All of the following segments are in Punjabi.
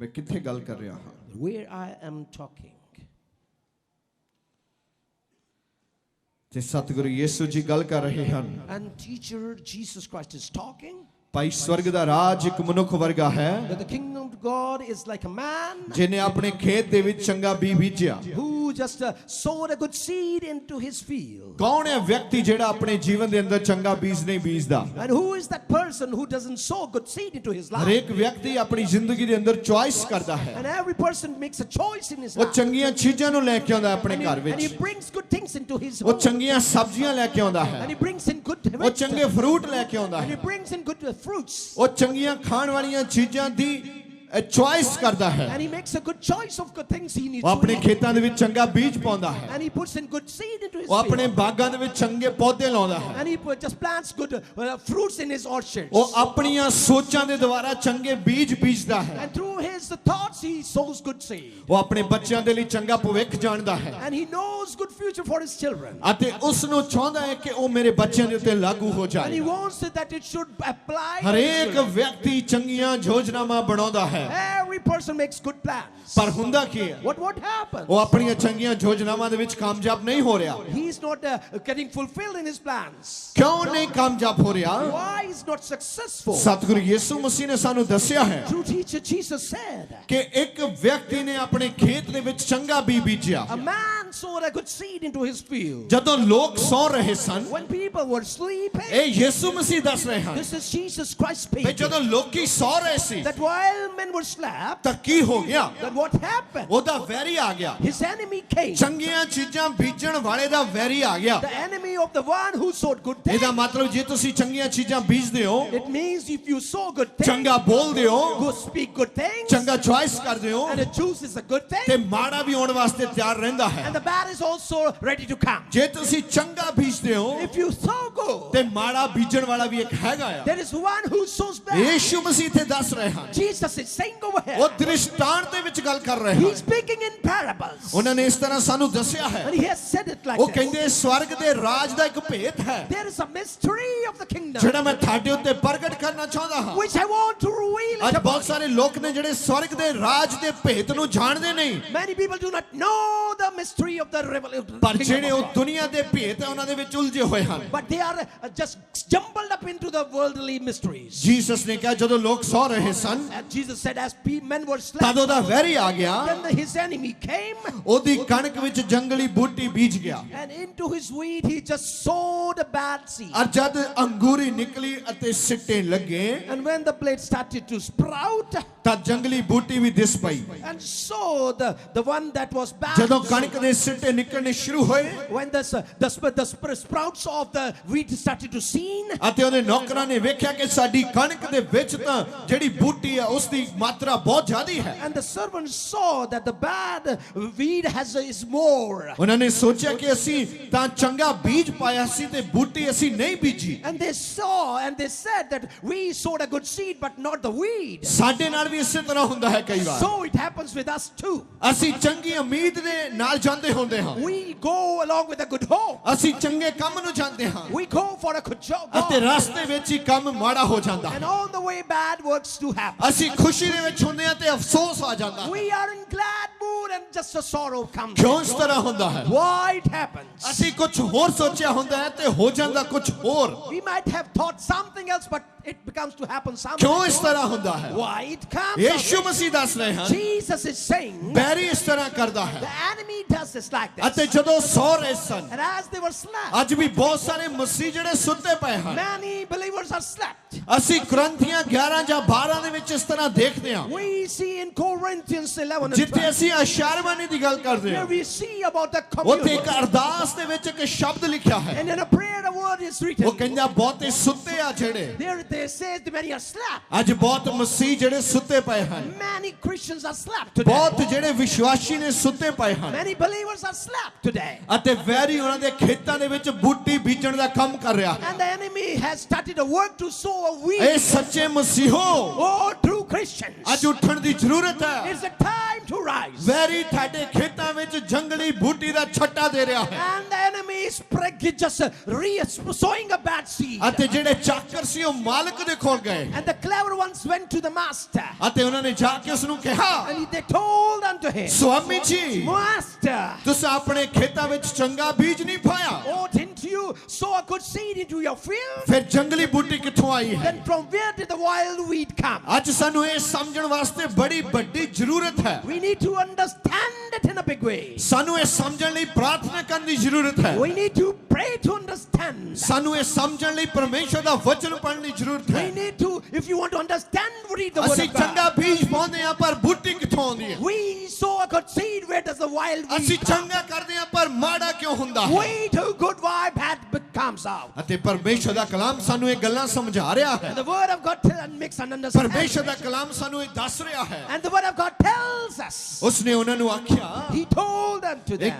ਮੈਂ ਕਿੱਥੇ ਗੱਲ ਕਰ ਰਿਹਾ ਹਾਂ ਵੇਅਰ ਆਈ ਐਮ ਟਾਕਿੰਗ ਜੇ ਸਤਿਗੁਰੂ ਯੀਸੂ ਜੀ ਗੱਲ ਕਰ ਰਹੇ ਹਨ and teacher Jesus Christ is talking ਪਾਈ ਸਵਰਗ ਦਾ ਰਾਜ ਇੱਕ ਮਨੁੱਖ ਵਰਗਾ ਹੈ God is like a man ਜਿਹਨੇ ਆਪਣੇ ਖੇਤ ਦੇ ਵਿੱਚ ਚੰਗਾ ਬੀਜ ਬੀਜਿਆ who just uh, sowed a good seed into his field ਕੌਣ ਹੈ ਵਿਅਕਤੀ ਜਿਹੜਾ ਆਪਣੇ ਜੀਵਨ ਦੇ ਅੰਦਰ ਚੰਗਾ ਬੀਜ ਨਹੀਂ ਬੀਜਦਾ and who is that person who doesn't sow good seed into his life ek ਵਿਅਕਤੀ ਆਪਣੀ ਜ਼ਿੰਦਗੀ ਦੇ ਅੰਦਰ ਚੁਆਇਸ ਕਰਦਾ ਹੈ and every person makes a choice in his life ਉਹ ਚੰਗੀਆਂ ਚੀਜ਼ਾਂ ਨੂੰ ਲੈ ਕੇ ਆਉਂਦਾ ਆਪਣੇ ਘਰ ਵਿੱਚ and he brings good things into his home ਉਹ ਚੰਗੀਆਂ ਸਬਜ਼ੀਆਂ ਲੈ ਕੇ ਆਉਂਦਾ ਹੈ and he brings in good ਉਹ ਚੰਗੇ ਫਰੂਟ ਲੈ ਕੇ ਆਉਂਦਾ ਹੈ and he brings in good fruits ਉਹ ਚੰਗੀਆਂ ਖਾਣ ਵਾਲੀਆਂ ਚੀਜ਼ਾਂ ਦੀ ਅ ਚੁਆਇਸ ਕਰਦਾ ਹੈ and he makes a good choice of good things he needs ਉਹ ਆਪਣੇ ਖੇਤਾਂ ਦੇ ਵਿੱਚ ਚੰਗਾ ਬੀਜ ਪਾਉਂਦਾ ਹੈ and he puts in good seed into his ਉਹ ਆਪਣੇ ਬਾਗਾਂ ਦੇ ਵਿੱਚ ਚੰਗੇ ਪੌਦੇ ਲਾਉਂਦਾ ਹੈ and he just plants good uh, fruits in his orchards ਉਹ ਆਪਣੀਆਂ ਸੋਚਾਂ ਦੇ ਦੁਆਰਾ ਚੰਗੇ ਬੀਜ ਬੀਜਦਾ ਹੈ and through his thoughts he sows good seed ਉਹ ਆਪਣੇ ਬੱਚਿਆਂ ਦੇ ਲਈ ਚੰਗਾ ਭਵਿੱਖ ਜਾਣਦਾ ਹੈ and he knows good future for his children ਅਤੇ ਉਸ ਨੂੰ ਚਾਹੁੰਦਾ ਹੈ ਕਿ ਉਹ ਮੇਰੇ ਬੱਚਿਆਂ ਦੇ ਉੱਤੇ ਲਾਗੂ ਹੋ ਜਾਏ and he wants that it should apply ਹਰੇਕ ਵਿਅਕਤੀ ਚੰਗੀਆਂ ਯੋਜਨਾਵਾਂ ਬਣਾਉਂਦਾ ਹੈ ਹੈ Every person makes good plans. ਪਰ ਹੁੰਦਾ ਕੀ ਹੈ What what happens? ਉਹ ਆਪਣੀਆਂ ਚੰਗੀਆਂ ਯੋਜਨਾਵਾਂ ਦੇ ਵਿੱਚ ਕਾਮਯਾਬ ਨਹੀਂ ਹੋ ਰਿਹਾ He's not uh, getting fulfilled in his plans. ਕਿਉਂ ਨਹੀਂ ਕਾਮਯਾਬ ਹੋ ਰਿਹਾ Why is not successful? ਸਤਿਗੁਰੂ ਯਿਸੂ ਮਸੀਹ ਨੇ ਸਾਨੂੰ ਦੱਸਿਆ ਹੈ True teacher Jesus said, ਕਿ ਇੱਕ ਵਿਅਕਤੀ ਨੇ ਆਪਣੇ ਖੇਤ ਦੇ ਵਿੱਚ ਚੰਗਾ ਬੀਜ ਬੀਜਿਆ A man son sowed a good seed into his field. ਜਦੋਂ ਲੋਕ ਸੌ ਰਹੇ ਸਨ When people were sleeping, ਇਹ ਯਿਸੂ ਮਸੀਹ ਦੱਸ ਰਹੇ ਹਨ this is Jesus Christ we speaking. ਜਦੋਂ ਲੋਕੀ ਸੌ ਰਹੇ ਸੀ That while men were slap ਤਾਂ ਕੀ ਹੋ ਗਿਆ that what happened? ਉਹਦਾ ਵੈਰੀ ਆ ਗਿਆ His enemy came. ਚੰਗੀਆਂ ਚੀਜ਼ਾਂ ਬੀਜਣ ਵਾਲੇ ਦਾ ਵੈਰੀ ਆ ਗਿਆ The enemy of the one who sowed good things. ਇਹਦਾ ਮਤਲਬ ਜੇ ਤੁਸੀਂ ਚੰਗੀਆਂ ਚੀਜ਼ਾਂ ਬੀਜਦੇ ਹੋ It means if you sow good things, ਚੰਗਾ ਬੋਲਦੇ ਹੋ speak good things, ਚੰਗਾ ਚੁਆਇਸ ਕਰਦੇ ਹੋ and is a good thing, ਤੇ ਮਾੜਾ ਵੀ ਆਉਣ ਵਾਸਤੇ ਤਿਆਰ ਰਹਿੰਦਾ ਹੈ and the bear is also ready to come. ਜੇ if you sow good ਤੇ ਮਾੜਾ ਬੀਜਣ ਵਾਲਾ ਵੀ ਇੱਕ there is one who sows bad jesus is saying over here ਉਹ he is speaking in parables and he has said it like ਉਹ there is a mystery of the kingdom which i want to reveal ਅੱਜ many people do not know the mystery free of the revelation but they are uh, just jumbled up into the worldly mysteries jesus said as men were slain, ਤਦ ਉਹਦਾ ਵੈਰੀ then his enemy came and into his wheat he just sowed a bad seed and when the blade started to sprout ਤਾਂ ਜੰਗਲੀ ਬੂਟੀ ਵੀ ਦਿਸ and so the the one that was bad ਸਿੱਟੇ ਨਿਕਲਣੇ ਸ਼ੁਰੂ ਹੋਏ when the the, the, the sprouts of the wheat started to seen ਅਤੇ ਉਹਦੇ ਨੌਕਰਾਂ ਨੇ ਵੇਖਿਆ ਕਿ ਸਾਡੀ ਕਣਕ ਦੇ ਵਿੱਚ ਤਾਂ ਜਿਹੜੀ ਬੂਟੀ ਹੈ ਉਸ ਦੀ ਮਾਤਰਾ ਬਹੁਤ ਜ਼ਿਆਦੀ ਹੈ and the servant saw that the bad weed has is more ਉਹਨਾਂ ਨੇ ਸੋਚਿਆ ਕਿ ਅਸੀਂ ਤਾਂ ਚੰਗਾ ਬੀਜ ਪਾਇਆ ਸੀ ਤੇ ਬੂਟੀ ਅਸੀਂ ਨਹੀਂ ਬੀਜੀ and they saw and they said that we sowed a good seed but not the weed ਸਾਡੇ ਨਾਲ ਵੀ ਇਸੇ ਤਰ੍ਹਾਂ ਹੁੰਦਾ ਹੈ ਕਈ ਵਾਰ so it happens with us too ਅਸੀਂ ਚੰਗੀ ਉਮੀਦ ਦੇ ਨਾਲ ਜਾਂਦੇ ਚਾਹੁੰਦੇ ਹੁੰਦੇ ਹਾਂ We go along with a good hope. ਅਸੀਂ ਚੰਗੇ ਕੰਮ ਨੂੰ ਜਾਂਦੇ ਹਾਂ We go for a good job. ਅਤੇ ਰਸਤੇ ਵਿੱਚ ਹੀ ਕੰਮ ਮਾੜਾ ਹੋ ਜਾਂਦਾ ਹੈ And on the way, bad works do happen. ਅਸੀਂ ਖੁਸ਼ੀ ਦੇ ਵਿੱਚ ਹੁੰਦੇ ਹਾਂ ਤੇ ਅਫਸੋਸ ਆ ਜਾਂਦਾ ਹੈ We are in glad mood and just a sorrow comes. ਕਿਉਂ ਇਸ ਤਰ੍ਹਾਂ ਹੁੰਦਾ ਹੈ Why it happens? ਅਸੀਂ ਕੁਝ ਹੋਰ ਸੋਚਿਆ ਹੁੰਦਾ ਹੈ ਤੇ ਹੋ ਜਾਂਦਾ ਕੁਝ ਹੋਰ We might have thought something else, but it becomes to happen somehow ਕਿਉਂ ਇਸ ਤਰ੍ਹਾਂ ਹੁੰਦਾ ਹੈ why it comes ਮਸੀਹ ਦੱਸ ਰਹੇ ਹਨ Jesus is saying ਬੈਰੀ ਇਸ ਤਰ੍ਹਾਂ ਕਰਦਾ ਹੈ the enemy does this like this ਅਤੇ ਜਦੋਂ ਸੌ ਰਹੇ ਸਨ and as they were slapped. ਅੱਜ ਵੀ ਬਹੁਤ ਸਾਰੇ ਮਸੀਹ ਜਿਹੜੇ ਸੁੱਤੇ ਪਏ ਹਨ many believers are slapped. ਅਸੀਂ 11 ਜਾਂ 12 ਦੇ ਵਿੱਚ ਇਸ ਤਰ੍ਹਾਂ ਦੇਖਦੇ ਹਾਂ we see in Corinthians 11 ਜਿੱਥੇ ਅਸੀਂ ਅਸ਼ਾਰਮਨੀ ਦੀ ਗੱਲ ਕਰਦੇ ਹਾਂ we see about the communion ਉੱਥੇ ਇੱਕ ਅਰਦਾਸ ਦੇ ਵਿੱਚ ਇੱਕ ਸ਼ਬਦ ਲਿਖਿਆ ਹੈ and in a prayer a word is written ਉਹ ਕਹਿੰਦਾ ਬਹੁਤੇ ਸੁੱਤੇ ਆ ਜਿਹੜੇ They say that many are slept. ਅੱਜ ਬਹੁਤ ਮਸੀਹ ਜਿਹੜੇ ਸੁੱਤੇ ਪਏ ਹਨ Many Christians are slept today. ਬਹੁਤ ਜਿਹੜੇ ਵਿਸ਼ਵਾਸੀ ਨੇ ਸੁੱਤੇ ਪਏ ਹਨ Many believers are slept today. ਅਤੇ ਵੈਰੀ ਉਹਨਾਂ ਦੇ ਖੇਤਾਂ ਦੇ ਵਿੱਚ ਬੂਟੀ ਬੀਜਣ ਦਾ ਕੰਮ ਕਰ ਰਿਹਾ ਹੈ And the enemy has started a work to sow a ਇਹ weed. ਸੱਚੇ ਮਸੀਹੋ Oh, true Christians. ਅੱਜ ਉੱਠਣ ਦੀ ਜ਼ਰੂਰਤ ਹੈ It's a time to rise. ਵੈਰੀ ਤੁਹਾਡੇ ਖੇਤਾਂ ਵਿੱਚ ਜੰਗਲੀ ਬੂਟੀ ਦਾ ਛੱਟਾ ਦੇ ਰਿਹਾ ਹੈ And the enemy is preg- just re- sowing a bad seed. ਅਤੇ ਜਿਹੜੇ ਚਾਕਰ ਸੀ ਉਹ ਮਾਰ ਮਾਲਕ ਦੇ ਕੋਲ ਗਏ and the clever ones went to the master ਅਤੇ ਉਹਨਾਂ ਨੇ ਜਾ ਕੇ ਉਸ ਨੂੰ ਕਿਹਾ and they told unto him Swami ਜੀ master ਤੁਸੀਂ ਆਪਣੇ ਖੇਤਾਂ ਵਿੱਚ ਚੰਗਾ ਬੀਜ ਨਹੀਂ ਪਾਇਆ oh didn't you sow a good seed into your field ਫਿਰ ਜੰਗਲੀ ਬੂਟੀ ਕਿੱਥੋਂ ਆਈ ਹੈ then from where did the wild wheat come ਅੱਜ ਸਾਨੂੰ ਇਹ ਸਮਝਣ ਵਾਸਤੇ ਬੜੀ ਵੱਡੀ ਜ਼ਰੂਰਤ ਹੈ we need to understand it in a big way ਸਾਨੂੰ ਇਹ ਸਮਝਣ ਲਈ ਪ੍ਰਾਰਥਨਾ ਕਰਨ ਦੀ ਜ਼ਰੂਰਤ ਹੈ we need to pray to understand ਸਾਨੂੰ ਇਹ ਸਮਝਣ ਲਈ ਪਰਮੇਸ਼ਰ ਦਾ ਵਚਨ ਪੜ੍ਹਨ ਦੀ ਜ਼ਰੂਰਤ we need to, if you want to understand, read the word of God. We sow a good seed, where does the wild wheat ਅਸੀਂ ਚੰਗਾ ਕਰਦੇ ਆ We do good vibe had becomes out. ਅਤੇ ਪਰਮੇਸ਼ਰ ਦਾ ਕਲਾਮ ਸਾਨੂੰ ਇਹ ਗੱਲਾਂ ਸਮਝਾ ਰਿਹਾ ਹੈ the word of God tells and makes an understanding. ਪਰਮੇਸ਼ਰ ਦਾ ਕਲਾਮ ਸਾਨੂੰ ਇਹ ਦੱਸ ਰਿਹਾ ਹੈ And the word of God tells us. He told them to them.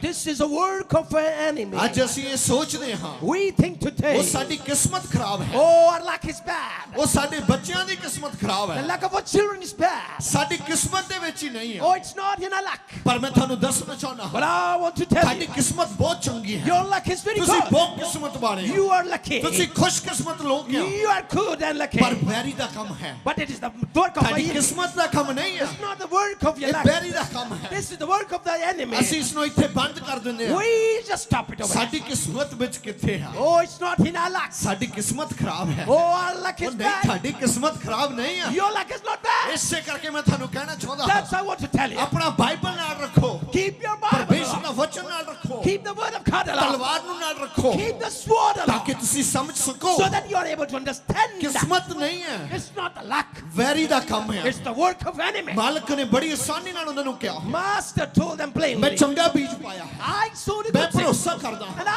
This is a work of an enemy. ਅੱਜ ਅਸੀਂ ਇਹ ਸੋਚਦੇ ਹਾਂ We think today ਉਹ ਸਾਡੀ ਕਿਸਮਤ ਖਰਾਬ ਹੈ oh our luck is bad ਉਹ ਸਾਡੇ ਬੱਚਿਆਂ ਦੀ ਕਿਸਮਤ ਖਰਾਬ ਹੈ the luck of our children is bad ਸਾਡੀ ਕਿਸਮਤ ਦੇ ਵਿੱਚ ਹੀ ਨਹੀਂ ਹੈ oh it's not in our luck ਪਰ ਮੈਂ ਤੁਹਾਨੂੰ ਦੱਸਣਾ ਚਾਹੁੰਦਾ ਹਾਂ but i want to tell you ਸਾਡੀ ਕਿਸਮਤ ਬਹੁਤ ਚੰਗੀ ਹੈ your luck is very good ਤੁਸੀਂ ਬਹੁਤ ਕਿਸਮਤ ਵਾਲੇ ਹੋ you are lucky ਤੁਸੀਂ ਖੁਸ਼ਕਿਸਮਤ ਲੋਕ ਹੋ you are good and lucky ਪਰ ਵੈਰੀ ਦਾ ਕੰਮ ਹੈ but it is the work of my ਕਿਸਮਤ ਦਾ ਕੰਮ ਨਹੀਂ ਹੈ it's not the work of your luck ਇਹ ਵੈਰੀ ਦਾ ਕੰਮ ਹੈ this is the work of the enemy ਅਸੀਂ ਇਸ ਨੂੰ ਇੱਥੇ ਬੰਦ ਕਰ ਦਿੰਦੇ ਹਾਂ we just stop it over ਸਾਡੀ ਕਿਸਮਤ ਵਿੱਚ ਕਿੱਥੇ ਹੈ oh it's not in our luck ਸਾਡੀ ਕਿਸਮਤ किस्मत खराब है ओ अल्लाह किस नहीं ਤੁਹਾਡੀ ਕਿਸਮਤ ਖਰਾਬ ਨਹੀਂ ਆ ਯੋ ਲੱਕ ਇਸ ਨਾਟ ਬੈਡ ਇਸੇ ਕਰਕੇ ਮੈਂ ਤੁਹਾਨੂੰ ਕਹਿਣਾ ਚਾਹੁੰਦਾ ਹਾਂ that's I want to tell you ਆਪਣਾ ਬਾਈਬਲ ਨਾਲ ਰੱਖੋ ਕੀਪ ਯੋਰ ਬਾਈਬਲ ਪਰਮੇਸ਼ਰ ਦਾ ਵਚਨ ਨਾਲ ਰੱਖੋ keep the word of God alive ਤਲਵਾਰ ਨੂੰ ਨਾਲ ਰੱਖੋ ਕੀਪ ਦ ਸਵੋਰਡ ਅਲਾਈਵ ਤਾਂ ਕਿ ਤੁਸੀਂ ਸਮਝ ਸਕੋ so that you are able to understand ਕਿਸਮਤ ਨਹੀਂ ਹੈ it's not a luck very ਦਾ ਕੰਮ ਹੈ it's the work of enemy ਮਾਲਕ ਨੇ ਬੜੀ ਆਸਾਨੀ ਨਾਲ ਉਹਨਾਂ ਨੂੰ ਕਿਹਾ ਮਾਸਟਰ ਟੋਲਡ them plainly ਮੈਂ ਚੰਗਾ ਬੀਜ ਪਾਇਆ ਆਈ ਸੋਡ ਇਟ ਮੈਂ ਭਰੋਸਾ ਕਰਦਾ ਹਾਂ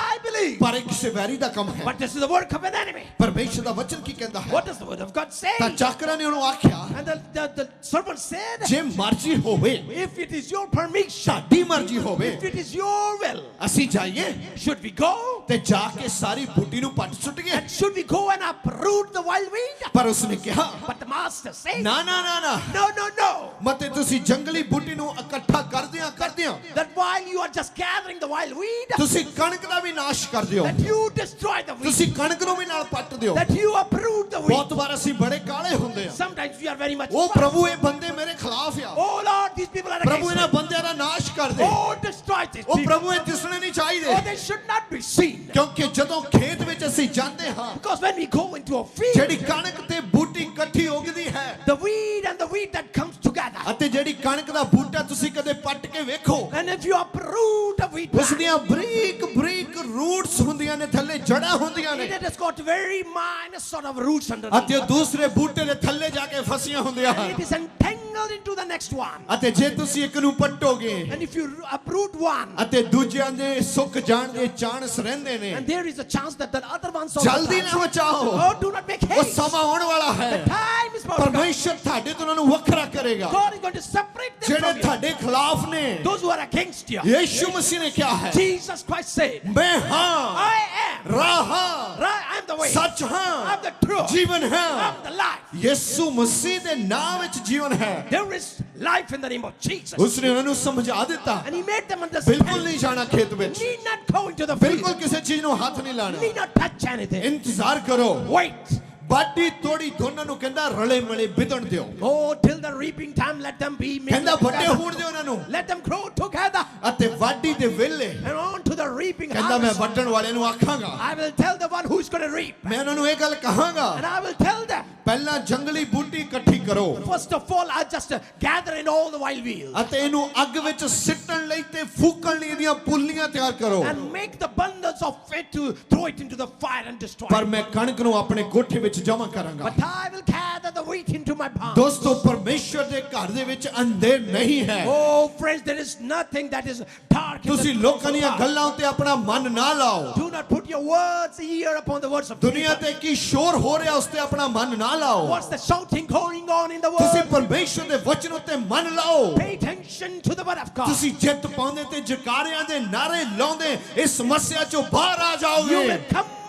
enemy. ਪਰ ਇੱਕ ਸਵੈਰੀ ਦਾ ਕੰਮ ਹੈ But this is the work of an enemy. ਪਰਮੇਸ਼ਰ ਦਾ ਵਚਨ ਕੀ ਕਹਿੰਦਾ ਹੈ What does the word of God say? ਤਾਂ ਚਾਕਰਾਂ ਨੇ ਉਹਨੂੰ ਆਖਿਆ And the, the, the servant said, ਜੇ ਮਰਜ਼ੀ ਹੋਵੇ If it is your permission, ਸਾਡੀ ਮਰਜ਼ੀ ਹੋਵੇ if it is your will, ਅਸੀਂ ਜਾਈਏ should we go? ਤੇ ਜਾ ਕੇ ਸਾਰੀ ਬੂਟੀ ਨੂੰ ਪੱਟ ਸੁੱਟੀਏ And should we go and uproot the wild weed? ਪਰ ਉਸਨੇ ਕਿਹਾ But the master said, ਨਾ ਨਾ ਨਾ ਨਾ No, no, no. ਮਤੇ ਤੁਸੀਂ ਜੰਗਲੀ ਬੂਟੀ ਨੂੰ ਇਕੱਠਾ ਕਰਦਿਆਂ ਕਰਦਿਆਂ That while you are just gathering the wild weed, ਤੁਸੀਂ ਕਣਕ ਦਾ ਵੀ ਨਾਸ਼ ਕਰ ਦਿਓ that you destroy the wheat ਤੁਸੀਂ ਕਣਕ ਨੂੰ ਵੀ ਨਾਲ ਪੱਟ ਦਿਓ that you uproot the wheat ਬਹੁਤ ਵਾਰ ਅਸੀਂ ਬੜੇ ਕਾਲੇ ਹੁੰਦੇ ਆ sometimes we are very much ਉਹ ਪ੍ਰਭੂ ਇਹ ਬੰਦੇ ਮੇਰੇ ਖਿਲਾਫ ਆ oh Lord these people are ਪ੍ਰਭੂ ਇਹਨਾਂ ਬੰਦਿਆਂ ਦਾ ਨਾਸ਼ ਕਰ ਦੇ ਓ ਡਿਸਟਰੋਏ ਥੀਸ ਉਹ ਪ੍ਰਭੂ ਇਹ ਦਿਸਣੇ ਨਹੀਂ ਚਾਹੀਦੇ ਦੇ ਸ਼ੁੱਡ ਨਾਟ ਬੀ ਸੀਨ ਕਿਉਂਕਿ ਜਦੋਂ ਖੇਤ ਵਿੱਚ ਅਸੀਂ ਜਾਂਦੇ ਹਾਂ because when we go into a field ਜਿਹੜੀ ਕਣਕ ਤੇ ਬੂਟੀ ਇਕੱਠੀ ਉਗਦੀ ਹੈ the weed and the wheat that comes together ਅਤੇ ਜਿਹੜੀ ਕਣਕ ਦਾ ਬੂਟਾ ਤੁਸੀਂ ਕਦੇ ਪੱਟ ਕੇ ਵੇਖੋ and if you uproot a wheat ਉਸ ਦੀਆਂ ਰੂਟਸ ਹੁੰਦੀਆਂ ਨੇ ਥੱਲੇ ਜੜਾਂ ਹੁੰਦੀਆਂ ਨੇ it has got very minor sort of roots underneath ਅਤੇ ਦੂਸਰੇ ਬੂਟੇ ਦੇ ਥੱਲੇ ਜਾ ਕੇ ਫਸੀਆਂ ਹੁੰਦੀਆਂ ਹਨ it is entangled into the next one ਅਤੇ ਜੇ ਤੁਸੀਂ ਇੱਕ ਨੂੰ ਪੱਟੋਗੇ and if you uproot one ਅਤੇ ਦੂਜਿਆਂ ਦੇ ਸੁੱਕ ਜਾਣ ਦੇ ਚਾਂਸ ਰਹਿੰਦੇ ਨੇ and there is a chance that the other ones also ਜਲਦੀ ਨਾ ਬਚਾਓ oh do not make haste ਉਹ ਸਮਾਂ ਆਉਣ ਵਾਲਾ ਹੈ the time is ਪਰਮੇਸ਼ਰ ਤੁਹਾਡੇ ਤੋਂ ਉਹਨਾਂ ਨੂੰ ਵੱਖਰਾ ਕਰੇਗਾ God is going to separate them ਜਿਹੜੇ ਤੁਹਾਡੇ ਖਿਲਾਫ ਨੇ those who are against you ਯਿਸੂ ਮਸੀਹ ਨੇ ਕਿਹਾ ਹੈ Jesus Christ said ਮੈਂ ਹਾਂ I am ਰਾਹ ਹਾਂ ਰਾਹ I'm the way ਸੱਚ ਹਾਂ I'm the truth ਜੀਵਨ ਹਾਂ I'm the life ਯਿਸੂ ਮਸੀਹ ਦੇ ਨਾਮ ਵਿੱਚ ਜੀਵਨ ਹੈ there is life in the name of Jesus ਉਸਨੇ ਉਹਨਾਂ ਨੂੰ ਸਮਝਾ ਦਿੱਤਾ and he made them understand ਬਿਲਕੁਲ ਨਹੀਂ ਜਾਣਾ ਖੇਤ ਵਿੱਚ need not go into the field ਬਿਲਕੁਲ ਕਿਸੇ ਚੀਜ਼ ਨੂੰ ਹੱਥ ਨਹੀਂ ਲਾਣਾ need not touch anything ਇੰਤਜ਼ਾਰ ਕਰੋ wait બાડી તોડી ધોનનું કેંદા રળે મળે બિતણ દેવ ઓ till the reaping time let them be મે કેંદા બડે હુણ દેવ નાનું લેટ ધમ ગ્રો ટુગેધર અતે વાડી દે વેલે and on to the reaping house કેંદા મે બટણ વાળે નું આખાંગા I will tell the one who is gonna reap. ਮੈਂ ਉਹਨਾਂ ਨੂੰ ਇਹ ਗੱਲ ਕਹਾਂਗਾ And I will tell them. ਪਹਿਲਾਂ ਜੰਗਲੀ ਬੂਟੀ ਇਕੱਠੀ ਕਰੋ First of all, I just uh, gather in all the wild weeds ਅਤੇ ਇਹਨੂੰ ਅੱਗ ਵਿੱਚ ਸਿੱਟਣ ਲਈ ਤੇ ਫੂਕਣ ਲਈ ਇਹਦੀਆਂ ਪੁੱਲੀਆਂ ਤਿਆਰ ਕਰੋ and make the bundles of it to throw it into the fire and destroy ਪਰ it. ਮੈਂ ਕਣਕ ਨੂੰ ਆਪਣੇ ਗੋਠੇ ਵਿੱਚ ਜਮ੍ਹਾਂ ਕਰਾਂਗਾ But I will gather the wheat into my barn. ਦੋਸਤੋ ਪਰਮੇਸ਼ਰ ਦੇ ਘਰ ਦੇ ਵਿੱਚ ਅੰਧੇਰ ਨਹੀਂ ਹੈ Oh, friends, there is nothing that is dark. in the ਤੁਸੀਂ presence ਲੋਕਾਂ of ਦੀਆਂ God. ਗੱਲਾਂ ਉੱਤੇ ਆਪਣਾ ਮਨ ਨਾ ਲਾਓ Do not put your words ear upon the words of ਦੁਨੀਆ ਤੇ ਕੀ ਸ਼ੋਰ ਹੋ ਰਿਹਾ ਉਸ ਤੇ ਆਪਣਾ ਮਨ ਨਾ ਲਾਓ What's the shouting going on in the world? ਤੁਸੀਂ ਪਰਮੇਸ਼ਰ ਦੇ ਵਚਨ ਉੱਤੇ ਮਨ ਲਾਓ Pay attention to the word of God. ਤੁਸੀਂ ਜਿੱਤ ਪਾਉਂਦੇ ਤੇ ਜਕਾਰਿਆਂ ਦੇ ਨਾਰੇ ਲਾਉਂਦੇ ਇਸ ਸਮੱਸਿਆ ਚੋਂ ਬਾਹਰ ਆ You ਜਾਓਗੇ will come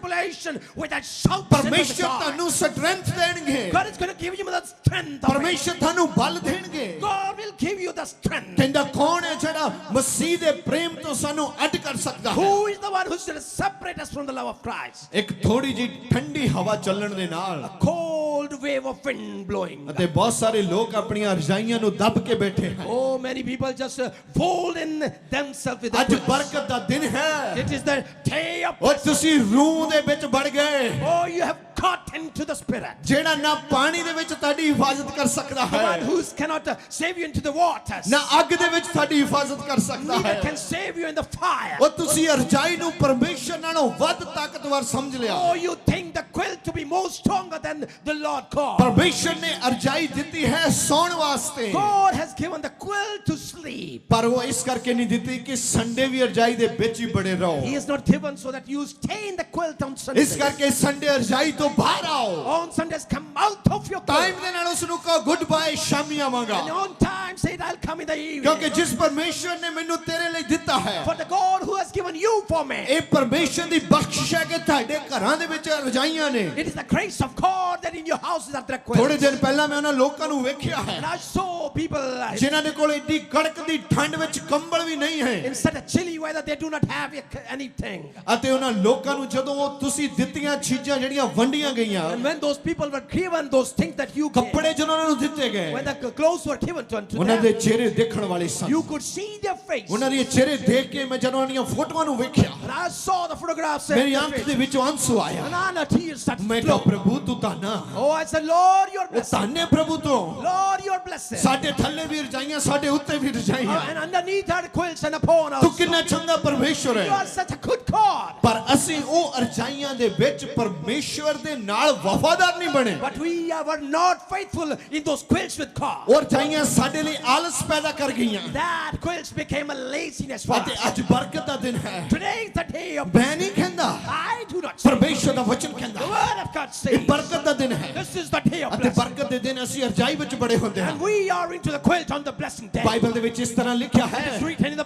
tribulation with that shout ਪਰਮੇਸ਼ਰ ਤੁਹਾਨੂੰ ਸਟਰੈਂਥ ਦੇਣਗੇ God is going to give you that strength ਪਰਮੇਸ਼ਰ ਤੁਹਾਨੂੰ ਬਲ ਦੇਣਗੇ God will give you the strength ਕਹਿੰਦਾ ਕੌਣ ਹੈ ਜਿਹੜਾ ਮਸੀਹ ਦੇ ਪ੍ਰੇਮ ਤੋਂ ਸਾਨੂੰ ਅੱਡ ਕਰ ਸਕਦਾ Who is the one who shall separate us from the love of Christ ਇੱਕ ਥੋੜੀ ਜੀ ਠੰਡੀ ਹਵਾ ਚੱਲਣ ਦੇ ਨਾਲ cold wave of wind blowing ਅਤੇ ਬਹੁਤ ਸਾਰੇ ਲੋਕ ਆਪਣੀਆਂ ਰਜਾਈਆਂ ਨੂੰ ਦੱਬ ਕੇ ਬੈਠੇ Oh many people just uh, fold in themselves with ਅੱਜ ਬਰਕਤ ਦਾ ਦਿਨ ਹੈ It is the day of ਉਹ ਤੁਸੀਂ ਰੂਹ ਦੇ ਵਿੱਚ ਵੜ ਗਏ oh you have caught into the spirit ਜਿਹੜਾ ਨਾ ਪਾਣੀ ਦੇ ਵਿੱਚ ਤੁਹਾਡੀ ਹਿਫਾਜ਼ਤ ਕਰ ਸਕਦਾ ਹੈ the one who cannot save you into the waters ਨਾ ਅੱਗ ਦੇ ਵਿੱਚ ਤੁਹਾਡੀ ਹਿਫਾਜ਼ਤ ਕਰ ਸਕਦਾ ਹੈ neither can save you in the fire ਉਹ ਤੁਸੀਂ ਅਰਜਾਈ ਨੂੰ ਪਰਮੇਸ਼ਰ ਨਾਲੋਂ ਵੱਧ ਤਾਕਤਵਰ ਸਮਝ ਲਿਆ oh you think making the quill to be more stronger than the Lord God. परमेश्वर ने अर्जाई ਦਿੱਤੀ है ਸੌਣ ਵਾਸਤੇ. God has given the quill to sleep. ਪਰ ਉਹ ਇਸ ਕਰਕੇ ਨਹੀਂ ਦਿੱਤੀ ਕਿ ਸੰਡੇ ਵੀ ਅਰਜਾਈ ਦੇ ਵਿੱਚ ਹੀ ਬੜੇ ਰਹੋ. He has not given so that you stay in the quill on Sunday. ਇਸ ਕਰਕੇ ਸੰਡੇ ਅਰਜਾਈ ਤੋਂ ਬਾਹਰ ਆਓ. On Sundays come out of your time ਦੇ ਨਾਲ ਉਸ ਨੂੰ ਕਹੋ ਗੁੱਡ ਬਾਏ ਸ਼ਾਮੀਆਂ ਮੰਗਾ. And on time say that I'll come in the evening. ਕਿਉਂਕਿ ਜਿਸ ਪਰਮੇਸ਼ਵਰ ਨੇ ਮੈਨੂੰ ਤੇਰੇ ਲਈ ਦਿੱਤਾ ਹੈ. For the God who has given you for me. ਇਹ ਪਰਮੇਸ਼ਵਰ ਦੀ ਬਖਸ਼ਿਸ਼ ਹੈ ਕਿ ਤੁਹਾਡੇ ਘਰਾਂ ਦੇ ਵਿੱਚ ਅਰਜਾਈ ਚਾਹੀਆਂ ਨੇ it is the grace of god that in your houses is at request ਥੋੜੇ ਦਿਨ ਪਹਿਲਾਂ ਮੈਂ ਉਹਨਾਂ ਲੋਕਾਂ ਨੂੰ ਵੇਖਿਆ ਹੈ and i saw people ਜਿਨ੍ਹਾਂ ਦੇ ਕੋਲ ਇੱਡੀ ਕੜਕਦੀ ਠੰਡ ਵਿੱਚ ਕੰਬਲ ਵੀ ਨਹੀਂ ਹੈ in such a chilly weather they do not have anything ਅਤੇ ਉਹਨਾਂ ਲੋਕਾਂ ਨੂੰ ਜਦੋਂ ਤੁਸੀਂ ਦਿੱਤੀਆਂ ਚੀਜ਼ਾਂ ਜਿਹੜੀਆਂ ਵੰਡੀਆਂ ਗਈਆਂ and when those people were given those things that you ਕੱਪੜੇ ਜਦੋਂ ਨੂੰ ਦਿੱਤੇ ਗਏ when the clothes were given to them ਉਹਨਾਂ ਦੇ ਚਿਹਰੇ ਦੇਖਣ ਵਾਲੇ ਸਨ ਉਹਨਾਂ ਦੇ ਚਿਹਰੇ ਦੇਖ ਕੇ ਮੈਂ ਜਦੋਂ ਉਹਨਾਂ ਦੀਆਂ ਫੋਟੋਆਂ ਨੂੰ ਵੇਖਿਆ ਮੇਰੀ ਅੱਖ ਦੇ ਵਿੱਚੋਂ ਆਇਆ that he is at ਮੈਂ ਕਿਹਾ flow. ਪ੍ਰਭੂ ਤੂੰ Dhanna Oh, I said, Lord, you're ਉਹ blessed. ਧੰਨੇ ਪ੍ਰਭੂ ਤੂੰ Lord, you're blessed. ਸਾਡੇ ਥੱਲੇ ਵੀ ਰਜਾਈਆਂ ਸਾਡੇ ਉੱਤੇ ਵੀ Oh, ਰਜਾਈਆਂ and underneath are quilts and upon ਤੂੰ us. ਕਿੰਨਾ ਚੰਗਾ ਪਰਮੇਸ਼ਵਰ You ਹੈ are such a good God. ਪਰ ਅਸੀਂ ਉਹ ਅਰਜਾਈਆਂ ਦੇ ਵਿੱਚ ਪਰਮੇਸ਼ਵਰ ਦੇ ਨਾਲ ਵਫਾਦਾਰ ਨਹੀਂ ਬਣੇ But we are- were not faithful in those quilts with God. ਉਹ ਅਰਜਾਈਆਂ ਸਾਡੇ ਲਈ ਆਲਸ ਪੈਦਾ ਕਰ ਗਈਆਂ That quilts became a laziness for ਅਤੇ us. ਅੱਜ ਬਰਕਤ ਦਾ ਦਿਨ ਹੈ Today is the day of ਮੈਂ ਨਹੀਂ ਕਹਿੰਦਾ I do not say. ਪਰਮੇਸ਼ਵਰ ਦਾ ਵਚਨ the word of god says this is the day of ਅਤੇ blessing ਬਰਕਤ ਦੇ ਦਿਨ ਅਸੀਂ ਅਰਜਾਈ ਵਿੱਚ ਬੜੇ ਹੁੰਦੇ ਹਾਂ and we are into the quilt on the blessing day Bible ਦੇ ਵਿੱਚ ਇਸ ਤਰ੍ਹਾਂ ਲਿਖਿਆ ਹੈ in the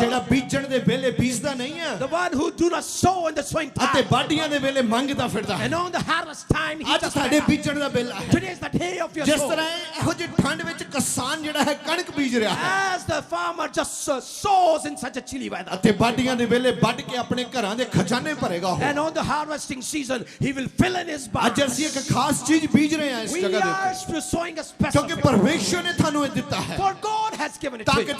ਜਿਹੜਾ ਬੀਜਣ ਦੇ ਵੇਲੇ ਬੀਜਦਾ ਨਹੀਂ ਹੈ the one who do not sow in the sowing ਅਤੇ ਬਾਡੀਆਂ ਦੇ ਵੇਲੇ ਮੰਗਦਾ ਫਿਰਦਾ ਹੈ and on the harvest time he ਅੱਜ does not ਸਾਡੇ have. ਬੀਜਣ ਦਾ ਵੇਲਾ ਹੈ today is the day of your ਜਿਸ ਤਰ੍ਹਾਂ ਇਹੋ ਜਿਹੀ ਠੰਡ ਵਿੱਚ ਕਿਸਾਨ ਜਿਹੜਾ ਹੈ ਕਣਕ ਬੀਜ ਰਿਹਾ ਹੈ as the farmer just uh, sows in such a chilly ਅਤੇ ਬਾਡੀਆਂ ਦੇ ਵੇਲੇ ਵੱਢ ਕੇ ਆਪਣੇ ਘਰਾਂ ਦੇ ਖਜ਼ਾਨੇ ਭਰੇਗਾ ਉਹ and on the harvesting season he will fill in his box we are sowing a special for god has given it ਤਾਂ ਕਿ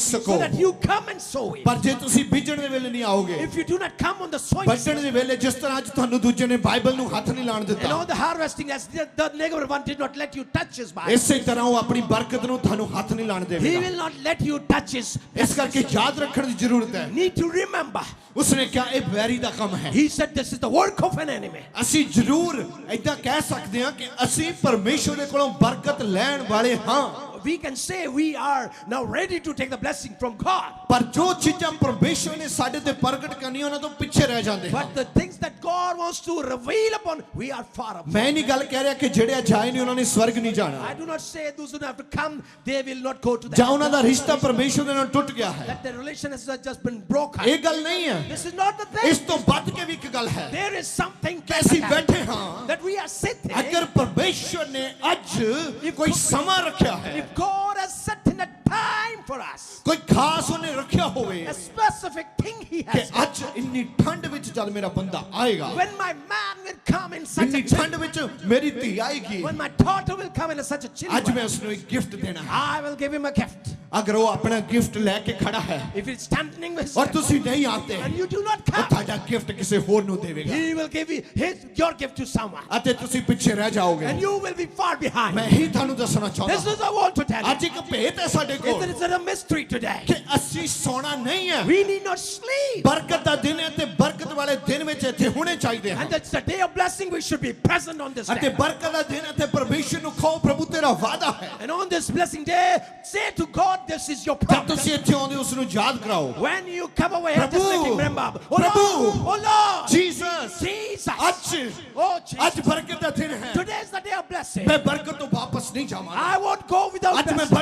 so that you come and sow it if you do not come on the sowing ਬੀਜਣ and on the harvesting as the, the one did not let you touch his bible he will not let you touch his ਇਸ need to remember he said this is the work of ਖੌਫਨ ਐਨੀਮੇ ਅਸੀਂ ਜ਼ਰੂਰ ਇਦਾਂ ਕਹਿ ਸਕਦੇ ਹਾਂ ਕਿ ਅਸੀਂ ਪਰਮੇਸ਼ਵਰ ਦੇ ਕੋਲੋਂ ਬਰਕਤ ਲੈਣ ਵਾਲੇ ਹਾਂ we can say we are now ready to take the blessing from God. ਪਰ ਜੋ ਚੀਜ਼ਾਂ ਪਰਮੇਸ਼ਵਰ ਨੇ ਸਾਡੇ ਤੇ ਪ੍ਰਗਟ ਕਰਨੀਆਂ ਉਹਨਾਂ ਤੋਂ ਪਿੱਛੇ ਰਹਿ ਜਾਂਦੇ But the things that God wants to reveal upon we are far away. ਮੈਂ ਨਹੀਂ ਗੱਲ ਕਹਿ ਰਿਹਾ ਕਿ ਜਿਹੜੇ ਜਾਏ ਨਹੀਂ ਉਹਨਾਂ ਨੇ ਸਵਰਗ ਨਹੀਂ ਜਾਣਾ I do not say those who have to come they will not go to the ਜਾਂ ਉਹਨਾਂ ਦਾ ਰਿਸ਼ਤਾ ਪਰਮੇਸ਼ਵਰ ਦੇ ਨਾਲ ਟੁੱਟ ਗਿਆ ਹੈ That the relationship has just been broken. ਇਹ ਗੱਲ ਨਹੀਂ ਹੈ This is not the thing. ਇਸ ਤੋਂ ਵੱਧ ਕੇ ਵੀ ਇੱਕ ਗੱਲ ਹੈ There is something ਕਿ ਬੈਠੇ ਹਾਂ that we are sitting. ਅਗਰ ਪਰਮੇਸ਼ਵਰ ਨੇ ਅੱਜ ਕੋਈ ਸਮਾਂ ਰੱਖਿਆ ਹੈ If God has set in a time for us. A specific thing he has. When my man will come in such when my daughter will come in such a chilly ਅੱਜ will give him a gift. ਅਗਰ ਉਹ ਆਪਣਾ If he's standing with and you do not come, he will give you his your gift to someone. And you will be far behind. This is I want to tell you. ਅੱਜ ਇੱਕ ਭੇਤ ਕੋਲ Isn't it a mystery today? ਕਿ ਅਸੀਂ ਸੋਣਾ ਨਹੀਂ ਹੈ We need not sleep. ਬਰਕਤ ਦਾ ਦਿਨ ਹੈ ਤੇ ਬਰਕਤ ਵਾਲੇ ਦਿਨ ਵਿੱਚ ਇੱਥੇ ਹੋਣੇ ਚਾਹੀਦੇ ਹਾਂ And it's a day of blessing. We should be present on this ਅਤੇ day. ਬਰਕਤ ਦਾ ਦਿਨ ਹੈ ਤੇ ਪਰਮੇਸ਼ਰ ਨੂੰ ਖੋ ਪ੍ਰਭੂ ਤੇਰਾ ਵਾਅਦਾ ਹੈ And on this blessing day, say to God, This is your ਜਦ promise. ਤੁਸੀਂ ਇੱਥੇ ਆਉਂਦੇ ਹੋ, ਉਸ ਨੂੰ ਯਾਦ ਕਰਾਓ When you come away, just Prabhu, make him remember. Oh Prabhu, Lord, oh Lord, Jesus Jesus. ਅੱਜ Oh Jesus. ਅੱਜ ਬਰਕਤ ਦਾ ਦਿਨ ਹੈ Today is the day of blessing. ਮੈਂ ਬਰਕਤ ਤੋਂ ਵਾਪਸ ਨਹੀਂ ਜਾਵਾਂਗਾ I won't go without ਅੱਜ ਮੈਂ blessing.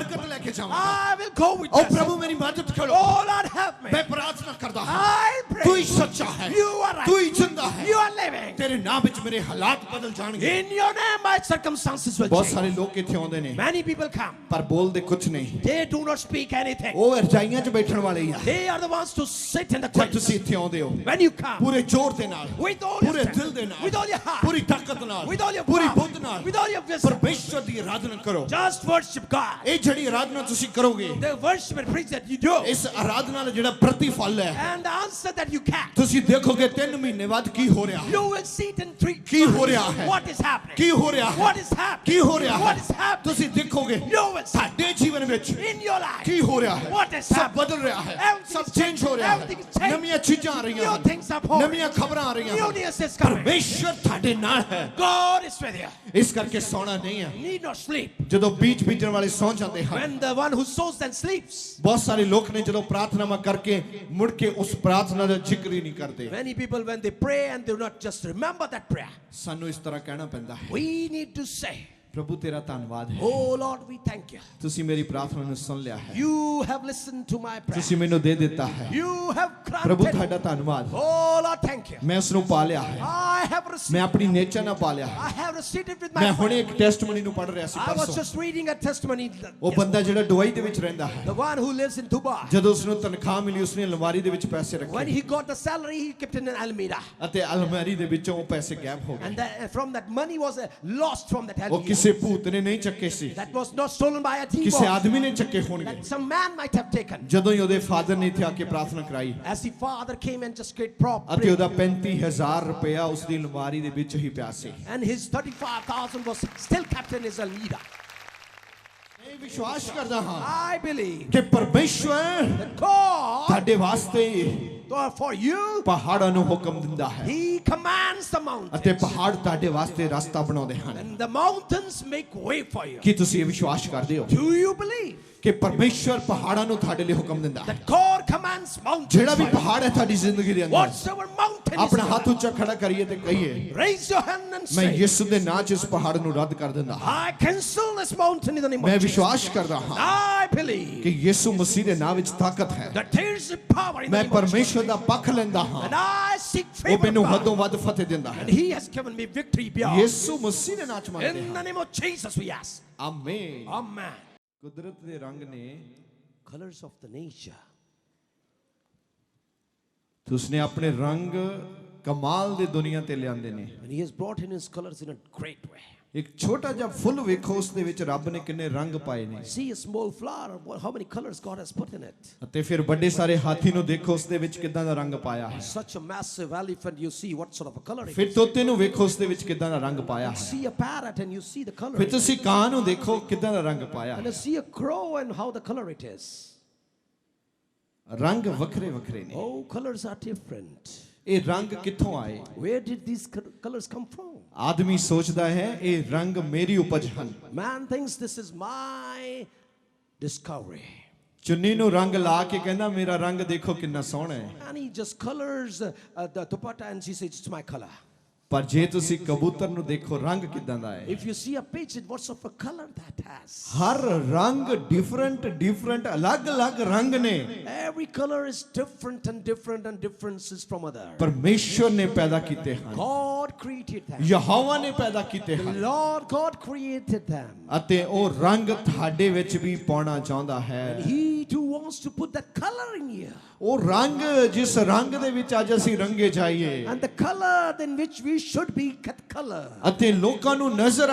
I will go with you. Oh, प्रभु मेरी मदद करो oh, Lord, help me. I pray. you are right. सकता है you are living. तेरे नाम ਵਿੱਚ ਮੇਰੇ ਹਾਲਾਤ ਬਦਲ ਜਾਣਗੇ in your name my circumstances will ਬਹੁਤ ਸਾਰੇ ਲੋਕ ਇੱਥੇ ਆਉਂਦੇ ਨੇ many people come ਪਰ ਬੋਲਦੇ ਕੁਝ ਨਹੀਂ they do not speak anything ਉਹ ਰਜਾਈਆਂ 'ਚ ਬੈਠਣ ਵਾਲੇ ਹੀ ਆ they are the ones to sit in the crowd ਤੁਸੀਂ ਇੱਥੇ ਆਉਂਦੇ ਹੋ when you come ਪੂਰੇ ਜ਼ੋਰ ਦੇ ਨਾਲ with all ਪੂਰੇ ਦਿਲ ਦੇ ਨਾਲ with all your heart ਪੂਰੀ ਤਾਕਤ ਨਾਲ with all your ਪੂਰੀ ਬੁੱਧ ਨਾਲ with all your wisdom ਪਰਮੇਸ਼ਰ ਦੀ ਆਰਾਧਨਾ ਕਰੋ just worship God ਇਹ ਜਿਹੜੀ ਆਰਾਧਨਾ ਤੁਸੀਂ ਕਰੋਗੇ the worship and praise that you do ਇਸ ਆਰਾਧਨਾ ਦਾ ਜਿਹੜਾ ਪ੍ਰਤੀਫਲ ਹੈ and the answer that you get ਤੁਸੀਂ ਦੇਖੋਗੇ 3 ਮਹੀਨੇ ਬਾਅਦ ਕੀ ਹੋ ਰਿਹਾ ਹੈ you will sit and treat ਕੀ ਹੋ ਰਿਹਾ ਹੈ what is happening ਕੀ ਹੋ ਰਿਹਾ ਹੈ what is happening ਕੀ ਹੋ ਰਿਹਾ ਹੈ what is happening ਤੁਸੀਂ ਦੇਖੋਗੇ you will ਸਾਡੇ ਜੀਵਨ ਵਿੱਚ in your life ਕੀ ਹੋ ਰਿਹਾ ਹੈ what is ਸਭ ਬਦਲ ਰਿਹਾ ਹੈ ਸਭ ਚੇਂਜ ਹੋ ਰਿਹਾ ਹੈ ਨਵੀਆਂ ਚੀਜ਼ਾਂ ਆ ਰਹੀਆਂ ਹਨ ਨਵੀਆਂ ਖਬਰਾਂ ਆ ਰਹੀਆਂ ਹਨ ਪਰਮੇਸ਼ਰ ਤੁਹਾਡੇ ਨਾਲ ਹੈ God is with you ਇਸ ਕਰਕੇ ਸੌਣਾ ਨਹੀਂ ਹੈ ਨੀਡ ਨਾਟ ਸਲੀਪ ਜਦੋਂ ਬੀਜ ਬੀਜਣ ਵਾਲੇ ਸੌ ਜਾਂਦੇ ਹਨ when the one who sows and sleeps ਬਹੁਤ ਸਾਰੇ ਲੋਕ ਨੇ ਜਦੋਂ ਪ੍ਰਾਰਥਨਾਵਾਂ ਕਰਕੇ ਮੁੜ ਕੇ ਉਸ ਪ੍ਰਾਰਥਨਾ ਦਾ ਜ਼ਿਕਰ ਹੀ ਨਹੀਂ ਕਰਦੇ many people when they pray and they do not just remember that prayer ਸਾਨੂੰ ਇਸ ਤਰ੍ਹਾਂ ਕਹਿਣਾ ਪੈਂਦਾ ਹੈ we need to say ਪ੍ਰਭੂ ਤੇਰਾ ਧੰਨਵਾਦ ਹੈ oh Lord we thank you ਤੁਸੀਂ ਮੇਰੀ ਪ੍ਰਾਰਥਨਾ ਨੂੰ ਸੁਣ ਲਿਆ ਹੈ you have listened to my prayer ਤੁਸੀਂ ਮੈਨੂੰ ਦੇ ਦਿੱਤਾ ਹੈ ਯੂ ਹੈਵ ਗ੍ਰਾਂਟਡ ਪ੍ਰਭੂ ਤੁਹਾਡਾ ਧੰਨਵਾਦ ਓ ਲਾਰਡ ਥੈਂਕ ਯੂ ਮੈਂ ਉਸ ਨੂੰ ਪਾ ਲਿਆ ਹੈ ਆਈ ਹੈਵ ਰਿਸੀਵਡ ਮੈਂ ਆਪਣੀ ਨੇਚਰ ਨਾਲ ਪਾ ਲਿਆ ਹੈ I have received with my ਮੈਂ ਹੁਣੇ ਇੱਕ ਟੈਸਟਮਨੀ ਨੂੰ ਪੜ ਰਿਹਾ ਸੀ ਪਰਸੋਂ I was just reading a testimony ਉਹ ਬੰਦਾ ਜਿਹੜਾ ਦੁਬਈ ਦੇ ਵਿੱਚ ਰਹਿੰਦਾ ਹੈ the one who lives in Dubai ਜਦੋਂ ਉਸ ਨੂੰ ਤਨਖਾਹ ਮਿਲੀ ਉਸ ਨੇ ਅਲਮਾਰੀ ਦੇ ਵਿੱਚ ਪੈਸੇ ਰੱਖੇ ਵੈਨ ਹੀ ਗਾਟ ਦ ਸੈਲਰੀ ਹੀ ਕੀਪਟ ਇਨ ਅਲਮੀਰਾ ਅਤੇ ਅਲਮਾਰੀ ਦੇ ਵਿੱਚੋਂ ਉਹ ਪੈਸੇ ਗਾਇਬ ਹੋ ਗਏ and from that money was lost from that health ਕਿਸੇ ਨੇ ਨਹੀਂ ਚੱਕੇ ਸੀ ਕਿਸੇ ਆਦਮੀ ਨੇ ਚੱਕੇ ਹੋਣਗੇ ਜਦੋਂ ਉਹਦੇ ਫਾਦਰ ਨਹੀਂ ਇੱਥੇ ਆ ਕੇ ਪ੍ਰਾਰਥਨਾ ਕਰਾਈ ਅਸੀਂ father came and just great proper ਅਤੇ ਉਹਦਾ 35000 ਰੁਪਇਆ ਉਸ ਦੀ ਲਵਾਰੀ ਦੇ ਵਿੱਚ ਹੀ ਪਿਆ ਸੀ and his 35000 was still captain is a leader ਮੈਂ ਵਿਸ਼ਵਾਸ ਕਰਦਾ ਹਾਂ ਆਈ ਬਲੀਵ ਕਿ ਪਰਮੇਸ਼ਵਰ ਤੁਹਾਡੇ ਵਾਸਤੇ for you ਪਹਾੜਾਂ ਨੂੰ ਹੁਕਮ ਦਿੰਦਾ ਹੈ he commands the mountains ਅਤੇ ਪਹਾੜ ਤੁਹਾਡੇ ਵਾਸਤੇ ਰਸਤਾ ਬਣਾਉਂਦੇ ਹਨ and the mountains make way for you ਕੀ ਤੁਸੀਂ ਇਹ ਵਿਸ਼ਵਾਸ ਕਰਦੇ ਹੋ do you believe ਕਿ ਪਰਮੇਸ਼ਰ ਪਹਾੜਾਂ ਨੂੰ ਤੁਹਾਡੇ ਲਈ ਹੁਕਮ ਦਿੰਦਾ ਹੈ God commands mountains ਜਿਹੜਾ ਵੀ ਪਹਾੜ ਹੈ ਤੁਹਾਡੀ ਜ਼ਿੰਦਗੀ ਦੇ ਅੰਦਰ mountain ਆਪਣਾ ਹੱਥ ਉੱਚਾ ਖੜਾ ਕਰੀਏ ਤੇ ਕਹੀਏ raise your hand and say ਮੈਂ ਯਿਸੂ ਦੇ ਨਾਂ 'ਚ ਇਸ ਪਹਾੜ ਨੂੰ ਰੱਦ ਕਰ ਦਿੰਦਾ ਹਾਂ I cancel this mountain in the name of ਮੈਂ ਵਿਸ਼ਵਾਸ ਕਰਦਾ ਹਾਂ I believe ਕਿ ਯਿਸੂ ਮਸੀਹ ਦੇ ਨਾਂ ਵਿੱਚ ਤਾਕਤ ਹੈ that there is power in the name of Jesus ਪਰਮੇਸ਼ਰ ਦਾ ਪੱਖ ਲੈਂਦਾ ਹਾਂ ਉਹ ਮੈਨੂੰ ਹੱਦੋਂ ਵੱਧ ਫਤਿਹ ਦਿੰਦਾ ਹੈ he has given me victory beyond Yisu Masih ਨੇ ਨਾਮ ਮੰਗਦੇ ਇਨ ਦ ਨੇਮ ਆਫ ਜੀਸਸ ਵੀ ਆਸ ਆਮੇਨ ਆਮੇਨ ਕੁਦਰਤ ਦੇ ਰੰਗ ਨੇ ਕਲਰਸ ਆਫ ਦ ਨੇਚਰ ਤੁਸਨੇ ਆਪਣੇ ਰੰਗ ਕਮਾਲ ਦੇ ਦੁਨੀਆ ਤੇ ਲਿਆਂਦੇ ਨੇ he has brought in his colours in a great way ਇੱਕ ਛੋਟਾ ਜਿਹਾ ਫੁੱਲ ਵੇਖੋ ਉਸ ਦੇ ਵਿੱਚ ਰੱਬ ਨੇ ਕਿੰਨੇ ਰੰਗ ਪਾਏ ਨੇ see a small flower how many colours God has put in it ਅਤੇ ਫਿਰ ਵੱਡੇ ਸਾਰੇ ਹਾਥੀ ਨੂੰ ਦੇਖੋ ਉਸ ਦੇ ਵਿੱਚ ਕਿਦਾਂ ਦਾ ਰੰਗ ਪਾਇਆ ਹੈ such a massive elephant you see what sort of a colour ਫਿਰ ਤੋਤੇ ਨੂੰ ਵੇਖੋ ਉਸ ਦੇ ਵਿੱਚ ਕਿਦਾਂ ਦਾ ਰੰਗ ਪਾਇਆ ਹੈ see a parrot and you see the colour ਫਿਰ ਤੁਸੀਂ ਕਾਂ ਨੂੰ ਦੇਖੋ ਕਿਦਾਂ ਦਾ ਰੰਗ ਪਾਇਆ ਹੈ and see a crow and how the colour it is ਰੰਗ ਵੱਖਰੇ ਵੱਖਰੇ ਨੇ ਓ ਕਲਰਸ ਆਰ ਡਿਫਰੈਂਟ ਇਹ ਰੰਗ ਕਿੱਥੋਂ ਆਏ where did these colors come from ਆਦਮੀ ਸੋਚਦਾ ਹੈ ਇਹ ਰੰਗ ਮੇਰੀ ਉਪਜ ਹਨ man thinks this is my discovery ਚੁੰਨੀ ਨੂੰ ਰੰਗ ਲਾ ਕੇ ਕਹਿੰਦਾ ਮੇਰਾ ਰੰਗ ਦੇਖੋ ਕਿੰਨਾ ਸੋਹਣਾ ਹੈ and he just colors uh, the dupatta and she says it's my color ਪਰ ਜੇ ਤੁਸੀਂ ਕਬੂਤਰ ਨੂੰ ਦੇਖੋ ਰੰਗ ਕਿਦਾਂ ਦਾ ਹੈ if you see a it what's of a colour that has ਹਰ ਰੰਗ ਡਿਫਰੈਂਟ ਡਿਫਰੈਂਟ ਅਲੱਗ-ਅਲੱਗ ਰੰਗ ਨੇ every colour is different and different and differences from other ਪਰਮੇਸ਼ਰ ਨੇ ਪੈਦਾ ਕੀਤੇ ਹਨ ਗੋਡ ਕ੍ਰੀਏਟਡ ਥੈਮ ਯਹੋਵਾ ਨੇ ਪੈਦਾ ਕੀਤੇ ਹਨ ਲਾਰਡ ਗੋਡ ਕ੍ਰੀਏਟਡ ਥੈਮ ਅਤੇ ਉਹ ਰੰਗ ਤੁਹਾਡੇ ਵਿੱਚ ਵੀ ਪਾਉਣਾ ਚਾਹੁੰਦਾ ਹੈ ਹੀ wants to put that color in here Oh, ਰੰਗ and the color in which we should be that color ਅਤੇ ਲੋਕਾਂ ਨੂੰ ਨਜ਼ਰ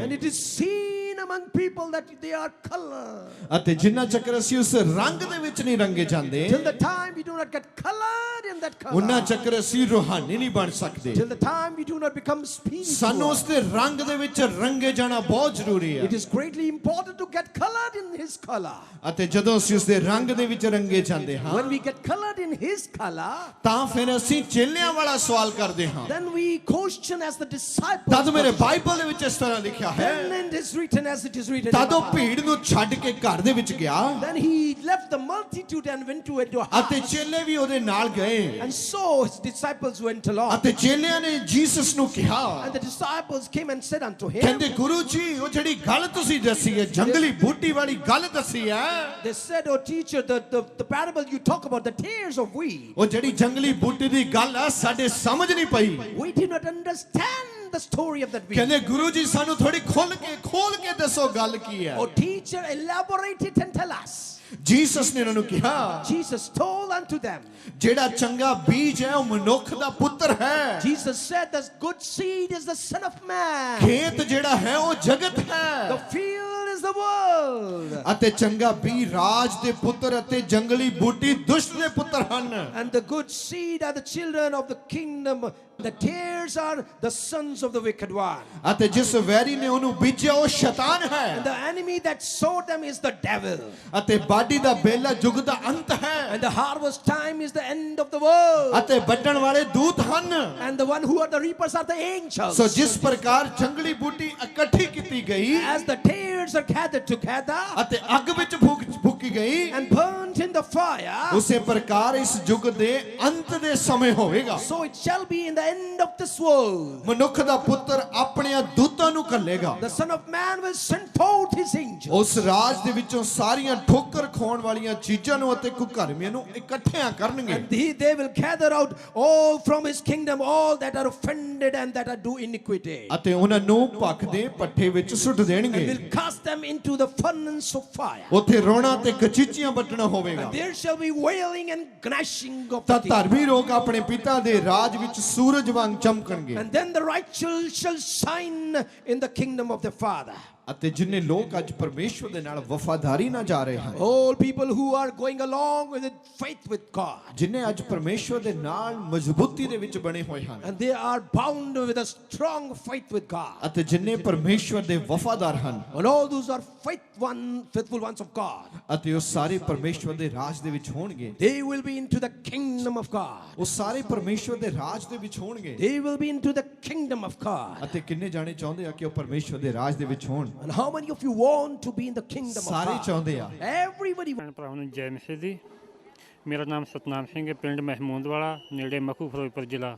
and it is seen among people that they are color. ਅਤੇ ਜਿੰਨਾ ਚੱਕਰ ਅਸੀਂ ਉਸ ਰੰਗ ਦੇ ਵਿੱਚ ਨਹੀਂ ਰੰਗੇ ਜਾਂਦੇ till the time we do not get colored in that color ਉਹਨਾਂ ਚੱਕਰ ਅਸੀਂ ਰੂਹਾਨੀ ਨਹੀਂ ਬਣ ਸਕਦੇ till the time we do not become spiritual ਸਾਨੂੰ ਉਸ ਦੇ ਰੰਗ ਦੇ ਵਿੱਚ ਰੰਗੇ ਜਾਣਾ ਬਹੁਤ ਜ਼ਰੂਰੀ ਹੈ it is greatly important to get colored in his color ਅਤੇ ਜਦੋਂ ਅਸੀਂ ਉਸ ਦੇ ਰੰਗ ਦੇ ਵਿੱਚ ਰੰਗੇ ਜਾਂਦੇ ਹਾਂ when we get colored in his color ਤਾਂ ਫਿਰ ਅਸੀਂ ਚੇਲਿਆਂ ਵਾਲਾ ਸਵਾਲ ਕਰਦੇ ਹਾਂ then we question as the disciples ਤਦ ਮੇਰੇ ਬਾਈਬਲ ਦੇ ਵਿੱਚ ਇਸ ਤਰ੍ਹਾਂ ਲਿਖਿਆ ਹੈ then it is written as as it is written then he left the multitude and went to a ਅਤੇ and so his disciples went along ਅਤੇ and the disciples came and said unto him ਕਹਿੰਦੇ ਗੁਰੂ ਜੀ ਉਹ ਜਿਹੜੀ ਗੱਲ ਤੁਸੀਂ ਦੱਸੀ ਹੈ ਜੰਗਲੀ they said oh teacher the the, the parable you talk about the tears of wheat ਉਹ ਜਿਹੜੀ ਜੰਗਲੀ ਬੂਟੀ ਦੀ ਗੱਲ ਆ ਸਾਡੇ we did not understand the story of that week. ਕਹਿੰਦੇ ਗੁਰੂ ਜੀ ਸਾਨੂੰ ਥੋੜੀ ਖੁੱਲ ਕੇ ਖੋਲ ਕੇ ਦੱਸੋ ਗੱਲ ਕੀ ਹੈ। Oh teacher elaborate it and tell us. Jesus ਨੇ ਉਹਨਾਂ ਨੂੰ ਕਿਹਾ Jesus told unto them ਜਿਹੜਾ ਚੰਗਾ ਬੀਜ ਹੈ ਉਹ ਮਨੁੱਖ ਦਾ ਪੁੱਤਰ ਹੈ Jesus said that good seed is the son of man ਖੇਤ ਜਿਹੜਾ ਹੈ ਉਹ ਜਗਤ ਹੈ the field is the world ਅਤੇ ਚੰਗਾ ਬੀਜ ਰਾਜ ਦੇ ਪੁੱਤਰ ਅਤੇ ਜੰਗਲੀ ਬੂਟੀ ਦੁਸ਼ਟ ਦੇ ਪੁੱਤਰ ਹਨ and the good seed are the children of the kingdom The tears are the sons of the wicked one. ਅਤੇ the ਵੈਰੀ ਨੇ ਉਹਨੂੰ ਬੀਜਿਆ And the enemy that sowed them is the devil. And the harvest time is the end of the world. And the one who are the reapers are the angels. just ਜਿਸ ਪ੍ਰਕਾਰ ਜੰਗਲੀ ਬੂਟੀ ਇਕੱਠੀ ਕੀਤੀ ਗਈ As the tears are gathered together. ਗਈ and burnt in the fire ਉਸੇ ਪ੍ਰਕਾਰ ਇਸ ਯੁੱਗ ਦੇ ਅੰਤ ਦੇ ਸਮੇਂ ਹੋਵੇਗਾ so it shall be in the end of this world ਮਨੁੱਖ ਦਾ ਪੁੱਤਰ ਆਪਣੇ ਦੂਤਾਂ ਨੂੰ ਕੱਲੇਗਾ the son of man will send forth his angels ਉਸ ਰਾਜ ਦੇ ਵਿੱਚੋਂ ਸਾਰੀਆਂ ਠੋਕਰ ਖਾਣ ਵਾਲੀਆਂ ਚੀਜ਼ਾਂ ਨੂੰ ਅਤੇ ਕੁਕਰਮੀਆਂ ਨੂੰ ਇਕੱਠਿਆਂ ਕਰਨਗੇ and he, they will gather out all from his kingdom all that are offended and that are do iniquity ਅਤੇ ਉਹਨਾਂ ਨੂੰ ਭੱਖ ਦੇ ਪੱਠੇ ਵਿੱਚ ਸੁੱਟ ਦੇਣਗੇ and will cast them into the furnace of fire ਉੱਥੇ ਰੋਣਾ ਤੇ ਚੀਚੀਆਂ ਵੱਟਣਾ ਹੋਵੇਗਾ there shall be wailing and gnashing of ਤਾਂ ਧਰਮੀ ਲੋਕ ਆਪਣੇ ਪਿਤਾ ਦੇ ਰਾਜ ਵਿੱਚ ਸੂਰਜ ਵਾਂਗ ਚਮਕਣਗੇ and then the righteous shall shine in the kingdom of the father ਅਤੇ ਜਿੰਨੇ ਲੋਕ ਅੱਜ ਪਰਮੇਸ਼ਵਰ ਦੇ ਨਾਲ ਵਫਾਦਾਰੀ ਨਾਲ ਜਾ ਰਹੇ ਹਨ all people who are going along with faith with god ਜਿੰਨੇ ਅੱਜ ਪਰਮੇਸ਼ਵਰ ਦੇ ਨਾਲ ਮਜ਼ਬੂਤੀ ਦੇ ਵਿੱਚ ਬਣੇ ਹੋਏ ਹਨ and they are bound with a strong faith with god ਅਤੇ ਜਿੰਨੇ ਪਰਮੇਸ਼ਵਰ ਦੇ ਵਫਾਦਾਰ ਹਨ and all those are faith one faithful ones of god ਅਤੇ ਉਹ ਸਾਰੇ ਪਰਮੇਸ਼ਵਰ ਦੇ ਰਾਜ ਦੇ ਵਿੱਚ ਹੋਣਗੇ they will be into the kingdom of god ਉਹ ਸਾਰੇ ਪਰਮੇਸ਼ਵਰ ਦੇ ਰਾਜ ਦੇ ਵਿੱਚ ਹੋਣਗੇ they will be into the kingdom of god ਅਤੇ ਕਿੰਨੇ ਜਾਣੇ ਚਾਹੁੰਦੇ ਆ ਕਿ ਉਹ ਪਰਮੇਸ਼ਵਰ ਦੇ ਰਾਜ ਦੇ ਵਿੱਚ ਹੋਣ And how many of you want to be in the kingdom of God? ਚਾਹੁੰਦੇ ਆ Everybody ਭੈਣ ਭਰਾਵਾਂ ਨੂੰ ਜੈ ਮਸੀਹ ਦੀ ਮੇਰਾ ਨਾਮ ਸਤਨਾਮ ਸਿੰਘ ਹੈ ਪਿੰਡ ਮਹਿਮੂਦ ਵਾਲਾ ਨੇੜੇ ਮਖੂ ਫਿਰੋਜ਼ਪੁਰ ਜ਼ਿਲ੍ਹਾ